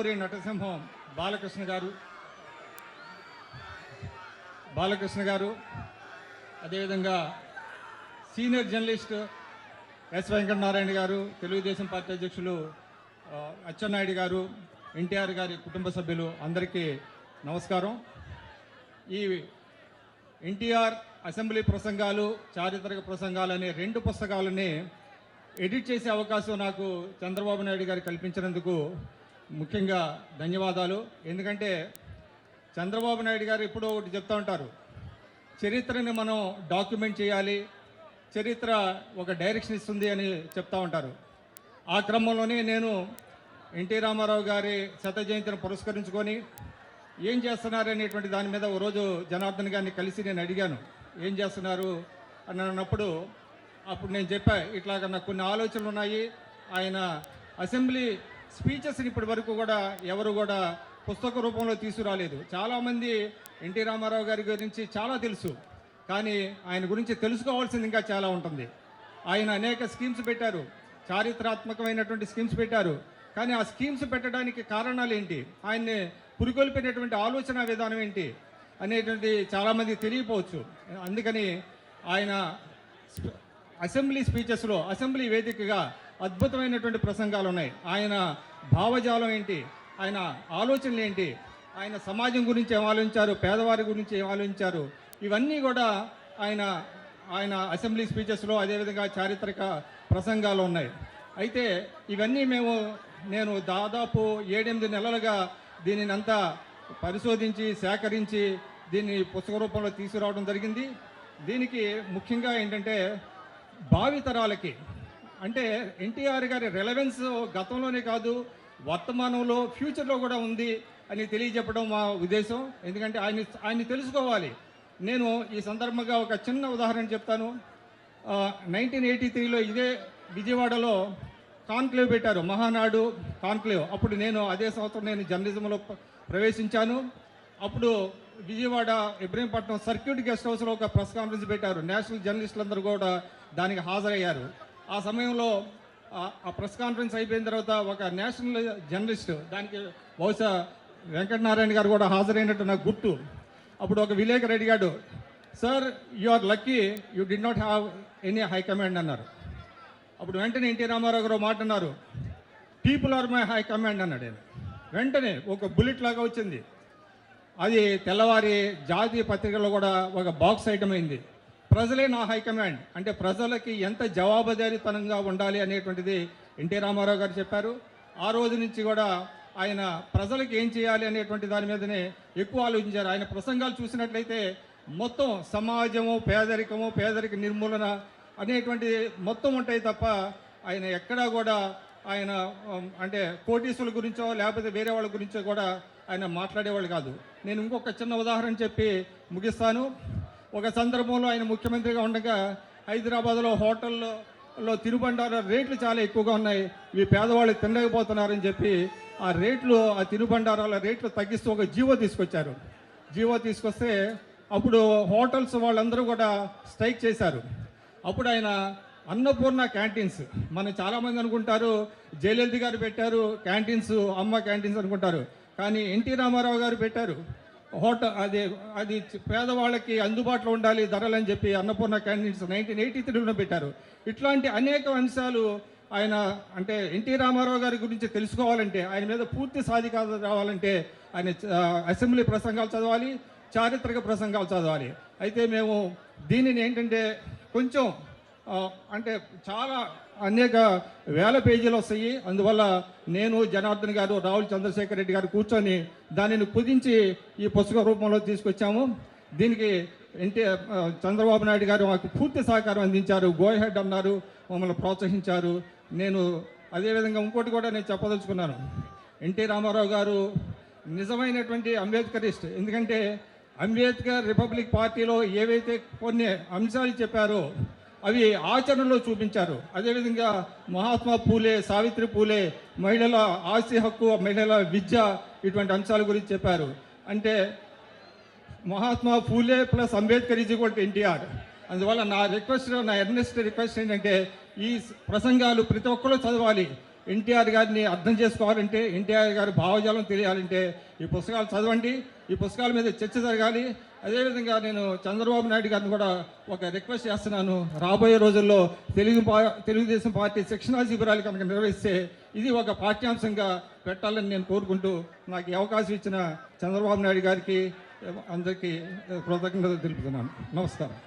నటసింహం బాలకృష్ణ గారు. బాలకృష్ణ గారు అదేవిధంగా సీనియర్ జర్నలిస్ట్ ఎస్ వెంకటనారాయణ గారు తెలుగుదేశం పార్టీ అధ్యక్షులు అచ్చెన్నాయుడు గారు ఎన్టీఆర్ గారి కుటుంబ సభ్యులు అందరికీ నమస్కారం. ఈ ఎన్టీఆర్ అసెంబ్లీ ప్రసంగాలు చారిత్రక ప్రసంగాలు అనే రెండు పుస్తకాలని ఎడిట్ చేసే అవకాశం నాకు చంద్రబాబు నాయుడు గారు కల్పించినందుకు ముఖ్యంగా ధన్యవాదాలు. ఎందుకంటే చంద్రబాబు నాయుడు గారు ఎప్పుడో ఒకటి చెప్తూ ఉంటారు చరిత్రని మనం డాక్యుమెంట్ చేయాలి చరిత్ర ఒక డైరెక్షన్ ఇస్తుంది అని చెప్తూ ఉంటారు. ఆ క్రమంలోనే నేను ఎన్టీ రామారావు గారి శత జయంతిని పురస్కరించుకొని ఏం చేస్తున్నారు అనేటువంటి దాని మీద ఓ రోజు జనార్దన్ గారిని కలిసి నేను అడిగాను. ఏం చేస్తున్నారు? అని అన్నప్పుడు అప్పుడు నేను చెప్పా ఇట్లాగ నాకు కొన్ని ఆలోచనలు ఉన్నాయి. ఆయన అసెంబ్లీ స్పీచెస్ని ఇప్పటి వరకు కూడా ఎవరు కూడా పుస్తక రూపంలో తీసుకురాలేదు. చాలామంది ఎన్టీ రామారావు గారి గురించి చాలా తెలుసు. కానీ ఆయన గురించి తెలుసుకోవాల్సింది ఇంకా చాలా ఉంటుంది. ఆయన అనేక స్కీమ్స్ పెట్టారు. చారిత్రాత్మకమైనటువంటి స్కీమ్స్ పెట్టారు. కానీ ఆ స్కీమ్స్ పెట్టడానికి కారణాలు ఏంటి? ఆయన్ని పురికొల్పినటువంటి ఆలోచన విధానం ఏంటి? అనేటువంటి చాలామంది తెలియపోవచ్చు. అందుకని ఆయన అసెంబ్లీ స్పీచెస్లో అసెంబ్లీ వేదికగా అద్భుతమైనటువంటి ప్రసంగాలు ఉన్నాయి. ఆయన భావజాలం ఏంటి? ఆయన ఆలోచనలు ఏంటి? ఆయన సమాజం గురించి ఏం ఆలోచించారు? పేదవారి గురించి ఏం ఆలోచించారు? ఇవన్నీ కూడా ఆయన ఆయన అసెంబ్లీ స్పీచెస్లో అదేవిధంగా చారిత్రక ప్రసంగాలు ఉన్నాయి. అయితే ఇవన్నీ మేము నేను దాదాపు ఏడెనిమిది నెలలుగా దీనిని అంతా పరిశోధించి సేకరించి దీన్ని పుస్తక రూపంలో తీసుకురావడం జరిగింది. దీనికి ముఖ్యంగా ఏంటంటే భావితరాలకి అంటే ఎన్టీఆర్ గారి రెలవెన్స్ గతంలోనే కాదు వర్తమానంలో ఫ్యూచర్లో కూడా ఉంది అని తెలియజెప్పడం మా ఉద్దేశం. ఎందుకంటే ఆయన ఆయన్ని తెలుసుకోవాలి. నేను ఈ సందర్భంగా ఒక చిన్న ఉదాహరణ చెప్తాను. నైన్టీన్ ఎయిటీ త్రీలో ఇదే విజయవాడలో కాన్క్లేవ్ పెట్టారు మహానాడు కాన్క్లేవ్. అప్పుడు నేను అదే సంవత్సరం నేను జర్నలిజంలో ప్రవేశించాను. అప్పుడు విజయవాడ ఇబ్రహీంపట్నం సర్క్యూట్ గెస్ట్ హౌస్లో ఒక ప్రెస్ కాన్ఫరెన్స్ పెట్టారు. నేషనల్ జర్నలిస్టులందరూ కూడా దానికి హాజరయ్యారు. ఆ సమయంలో ఆ- ప్రెస్ కాన్ఫరెన్స్ అయిపోయిన తర్వాత ఒక నేషనల్ జర్నలిస్ట్ దానికి బహుశా వెంకటనారాయణ గారు కూడా హాజరైనట్టు నాకు గుర్తు. అప్పుడు ఒక విలేకరు అడిగాడు sir you are lucky you did not have any high command అన్నారు. అప్పుడు వెంటనే ఎన్టీ రామారావు గారు మాట అన్నారు people are my high command అన్నాడు ఆయన. వెంటనే ఒక బుల్లెట్ లాగా వచ్చింది. అది తెల్లవారి జాతీయ పత్రికలో కూడా ఒక బాక్స్ ఐటమ్ అయింది. ప్రజలే నా హైకమాండ్ అంటే ప్రజలకి ఎంత జవాబుదారీతనంగా ఉండాలి అనేటువంటిది ఎన్టీ రామారావు గారు చెప్పారు. ఆ రోజు నుంచి కూడా ఆయన ప్రజలకు ఏం చేయాలి అనేటువంటి దాని మీదనే ఎక్కువ ఆలోచించారు. ఆయన ప్రసంగాలు చూసినట్లయితే మొత్తం సమాజము పేదరికము పేదరిక నిర్మూలన అనేటువంటి మొత్తం ఉంటాయి తప్ప ఆయన ఎక్కడా కూడా ఆయన అంటే కోటీసుల గురించో లేకపోతే వేరే వాళ్ళ గురించో కూడా ఆయన మాట్లాడేవాళ్ళు కాదు. నేను ఇంకొక చిన్న ఉదాహరణ చెప్పి ముగిస్తాను. ఒక సందర్భంలో ఆయన ముఖ్యమంత్రిగా ఉండగా హైదరాబాద్లో హోటల్లో లో తినుబండార రేట్లు చాలా ఎక్కువగా ఉన్నాయి. ఈ పేదవాళ్ళు తినలేకపోతున్నారని చెప్పి ఆ రేట్లు ఆ తినుబండారాల రేట్లు తగ్గిస్తూ ఒక జీవో తీసుకొచ్చారు. జీవో తీసుకొస్తే అప్పుడు హోటల్స్ వాళ్ళందరూ కూడా స్ట్రైక్ చేశారు. అప్పుడు ఆయన అన్నపూర్ణ క్యాంటీన్స్ మనం చాలామంది అనుకుంటారు జయలలిత గారు పెట్టారు క్యాంటీన్స్ అమ్మ క్యాంటీన్స్ అనుకుంటారు. కానీ ఎన్టీ రామారావు గారు పెట్టారు. హోటల్ అది అది పేదవాళ్ళకి అందుబాటులో ఉండాలి ధరలు అని చెప్పి అన్నపూర్ణ క్యాండిడేట్స్ నైన్టీన్ ఎయిటీ త్రీలో పెట్టారు. ఇట్లాంటి అనేక అంశాలు ఆయన అంటే ఎన్టీ రామారావు గారి గురించి తెలుసుకోవాలంటే ఆయన మీద పూర్తి సాధికారత రావాలంటే ఆయన అసెంబ్లీ ప్రసంగాలు చదవాలి చారిత్రక ప్రసంగాలు చదవాలి. అయితే మేము దీనిని ఏంటంటే కొంచెం అంటే చాలా అనేక వేల పేజీలు వస్తాయి. అందువల్ల నేను జనార్దన్ గారు రాహుల్ చంద్రశేఖర్ రెడ్డి గారు కూర్చొని దానిని కుదించి ఈ పుస్తక రూపంలో తీసుకొచ్చాము. దీనికి ఎన్టీ చంద్రబాబు నాయుడు గారు మాకు పూర్తి సహకారం అందించారు. గోహెడ్ అన్నారు మమ్మల్ని ప్రోత్సహించారు. నేను అదేవిధంగా ఇంకోటి కూడా నేను చెప్పదలుచుకున్నాను. ఎన్టీ రామారావు గారు నిజమైనటువంటి అంబేద్కరిస్ట్. ఎందుకంటే అంబేద్కర్ రిపబ్లిక్ పార్టీలో ఏవైతే కొన్ని అంశాలు చెప్పారో అవి ఆచరణలో చూపించారు. అదేవిధంగా మహాత్మా పూలే సావిత్రి పూలే మహిళల ఆస్తి హక్కు మహిళల విద్య ఇటువంటి అంశాల గురించి చెప్పారు. అంటే Mahatma Phule plus Ambedkar is equal to NTR. అందువల్ల నా రిక్వెస్ట్ నా ఎర్నెస్ట్ రిక్వెస్ట్ ఏంటంటే ఈ ప్రసంగాలు ప్రతి ఒక్కరు చదవాలి. ఎన్టీఆర్ గారిని అర్థం చేసుకోవాలంటే ఎన్టీఆర్ గారి భావజాలం తెలియాలంటే ఈ పుస్తకాలు చదవండి. ఈ పుస్తకాల మీద చర్చ జరగాలి. అదేవిధంగా నేను చంద్రబాబు నాయుడు గారిని కూడా ఒక రిక్వెస్ట్ చేస్తున్నాను. రాబోయే రోజుల్లో తెలుగు తెలుగుదేశం పార్టీ శిక్షణా శిబిరాలు కనుక నిర్వహిస్తే ఇది ఒక పాఠ్యాంశంగా పెట్టాలని నేను కోరుకుంటూ నాకు అవకాశం ఇచ్చిన చంద్రబాబు నాయుడు గారికి అందరికీ కృతజ్ఞతలు తెలుపుతున్నాను. నమస్కారం.